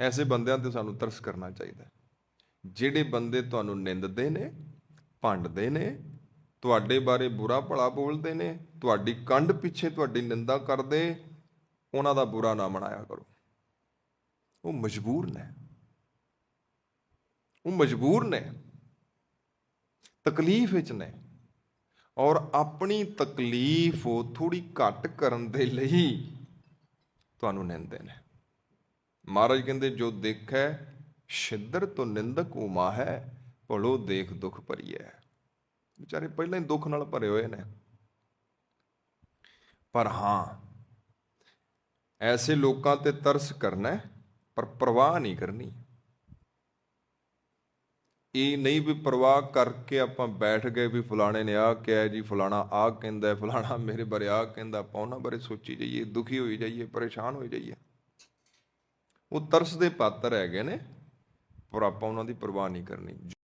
ਐਸੇ ਬੰਦਿਆਂ ਤੇ ਸਾਨੂੰ ਤਰਸ ਕਰਨਾ ਚਾਹੀਦਾ ਜਿਹੜੇ ਬੰਦੇ ਤੁਹਾਨੂੰ ਨਿੰਦਦੇ ਨੇ, ਭੰਡਦੇ ਨੇ, ਤੁਹਾਡੇ ਬਾਰੇ ਬੁਰਾ ਭਲਾ ਬੋਲਦੇ ਨੇ, ਤੁਹਾਡੀ ਕੰਡ ਪਿੱਛੇ ਤੁਹਾਡੀ ਨਿੰਦਾ ਕਰਦੇ, ਉਹਨਾਂ ਦਾ ਬੁਰਾ ਨਾ ਮਨਾਇਆ ਕਰੋ। ਉਹ ਮਜਬੂਰ ਨੇ। ਉਹ ਮਜਬੂਰ ਨੇ। ਤਕਲੀਫ ਵਿੱਚ ਨੇ। ਔਰ ਆਪਣੀ ਤਕਲੀਫ ਉਹ ਥੋੜੀ ਘੱਟ ਕਰਨ ਦੇ ਲਈ ਤੁਹਾਨੂੰ ਨਿੰਦੇ ਨੇ। ਮਹਾਰਾਜ ਕਹਿੰਦੇ ਜੋ ਦੇਖੈ ਛਿੱਦਰ ਤੋਂ ਨਿੰਦਕ ਉਮਾ ਹੈ ਭਲੋ ਦੇਖ ਦੁਖ ਭਰੀਐ। ਵਿਚਾਰੇ ਪਹਿਲਾਂ ਹੀ ਦੁੱਖ ਨਾਲ ਭਰੇ ਹੋਏ ਨੇ। ਪਰ ਹਾਂ ਐਸੇ ਲੋਕਾਂ ਤੇ ਤਰਸ ਕਰਨਾ ਹੈ, ਪਰ ਪ੍ਰਵਾਹ ਨਹੀਂ ਕਰਨੀ। ਇਹ ਨਹੀਂ ਵੀ ਪ੍ਰਵਾਹ ਕਰਕੇ ਆਪਾਂ ਬੈਠ ਗਏ ਵੀ ਫਲਾਣੇ ਨੇ ਆਹ ਕਿਹਾ ਜੀ ਫਲਾਣਾ ਆਹ ਕਹਿੰਦਾ ਫਲਾਣਾ ਮੇਰੇ ਬਾਰੇ ਆਹ ਕਹਿੰਦਾ ਆਪਾਂ ਉਹਨਾਂ ਬਾਰੇ ਸੋਚੀ ਜਾਈਏ ਦੁਖੀ ਹੋਈ ਜਾਈਏ ਪਰੇਸ਼ਾਨ ਹੋਈ ਜਾਈਏ। ਉਹ ਤਰਸ ਦੇ ਪਾਤਰ ਹੈਗੇ ਨੇ ਪਰ ਆਪਾਂ ਉਹਨਾਂ ਦੀ ਪਰਵਾਹ ਨਹੀਂ ਕਰਨੀ।